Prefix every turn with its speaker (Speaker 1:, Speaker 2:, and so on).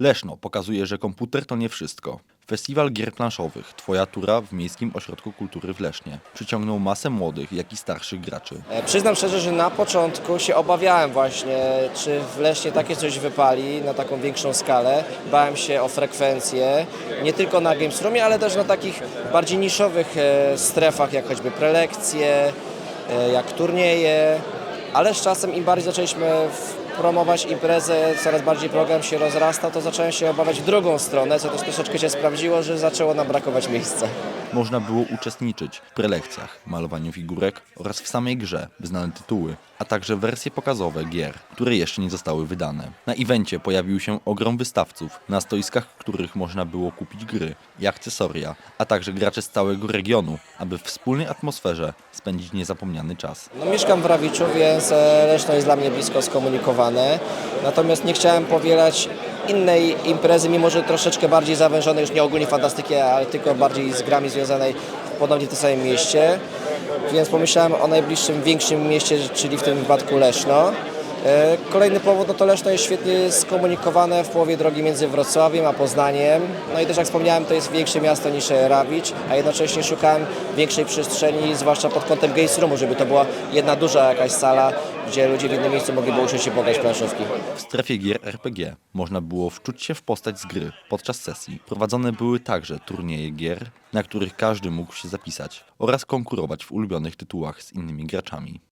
Speaker 1: Leszno pokazuje, że komputer to nie wszystko. Festiwal gier planszowych Twoja tura w Miejskim Ośrodku Kultury w Lesznie przyciągnął masę młodych, jak i starszych graczy.
Speaker 2: E, Przyznam szczerze, że na początku się obawiałem właśnie, czy w Lesznie takie coś wypali na taką większą skalę. Bałem się o frekwencję, nie tylko na Games ale też na takich bardziej niszowych e, strefach, jak choćby prelekcje, e, jak turnieje, ale z czasem im bardziej zaczęliśmy promować imprezę, coraz bardziej program się rozrasta, to zacząłem się obawiać w drugą stronę, co też troszeczkę się sprawdziło, że zaczęło nam brakować miejsca.
Speaker 1: Można było uczestniczyć w prelekcjach, malowaniu figurek oraz w samej grze, by znane tytuły, a także wersje pokazowe gier, które jeszcze nie zostały wydane. Na evencie pojawił się ogrom wystawców, na stoiskach których można było kupić gry i akcesoria, a także gracze z całego regionu, aby w wspólnej atmosferze spędzić niezapomniany czas.
Speaker 2: No, mieszkam w Rawiczu, więc e, Leszno jest dla mnie blisko skomunikowane. Natomiast nie chciałem powielać innej imprezy, mimo że troszeczkę bardziej zawężonej, już nie ogólnie fantastyki, ale tylko bardziej z grami związanej ponownie w tym samym mieście. Więc pomyślałem o najbliższym, większym mieście, czyli w tym wypadku Leszno. E, Kolejny powód, no to Leszno jest świetnie skomunikowane w połowie drogi między Wrocławiem a Poznaniem. No i też jak wspomniałem, to jest większe miasto niż Rawicz, a jednocześnie szukałem większej przestrzeni, zwłaszcza pod kątem Games Roomu, żeby to była jedna duża jakaś sala, gdzie ludzie w innym miejscu mogliby usiąść i pograć planszówki.
Speaker 1: W strefie gier RPG można było wczuć się w postać z gry podczas sesji. Prowadzone były także turnieje gier, na których każdy mógł się zapisać oraz konkurować w ulubionych tytułach z innymi graczami.